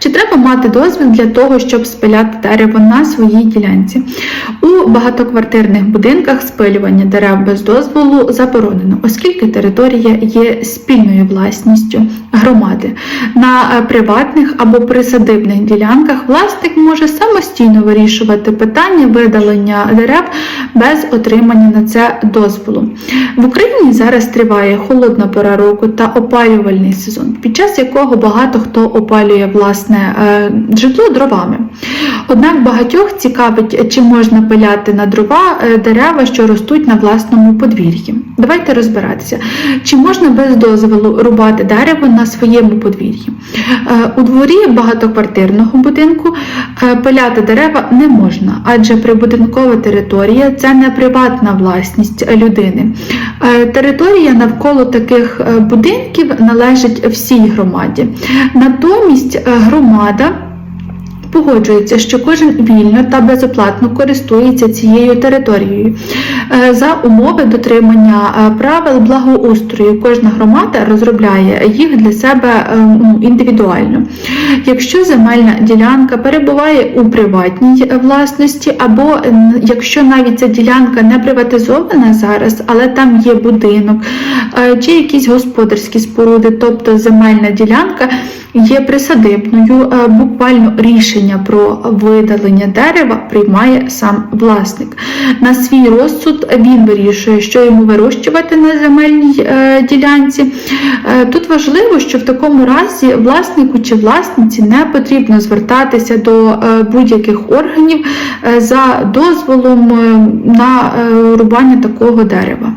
Чи треба мати дозвіл для того, щоб спиляти дерево на своїй ділянці? У багатоквартирних будинках спилювання дерев без дозволу заборонено, оскільки територія є спільною власністю громади. На е, приватних або присадибних ділянках власник може самостійно вирішувати питання видалення дерев без отримання на це дозволу. В Україні зараз триває холодна пора року та опалювальний сезон, під час якого багато хто опалює власне е, житло дровами. Однак багатьох цікавить, чи можна пиляти на дрова е, дерева, що ростуть на власному подвір'ї. Давайте розбиратися, чи можна без дозволу рубати дерево на своєму подвір'ї. Е, У дворі багатоквартирного будинку пиляти дерева не можна, адже прибудинкова територія це не приватна власність людини. Е, Територія навколо таких е, будинків належить всій громаді. Натомість е, громада Погоджується, що кожен вільно та безоплатно користується цією територією. Е, За умови дотримання е, правил благоустрою кожна громада розробляє їх для себе е, ну, індивідуально. Якщо земельна ділянка перебуває у приватній власності, або якщо навіть ця ділянка не приватизована зараз, але там є будинок чи якісь господарські споруди, тобто земельна ділянка є присадибною, буквально рішення про видалення дерева приймає сам власник. На свій розсуд він вирішує, що йому вирощувати на земельній е, ділянці. Е, Тут важливо, що в такому разі власнику чи власниці не потрібно звертатися до е, будь-яких органів за дозволом на рубання такого дерева.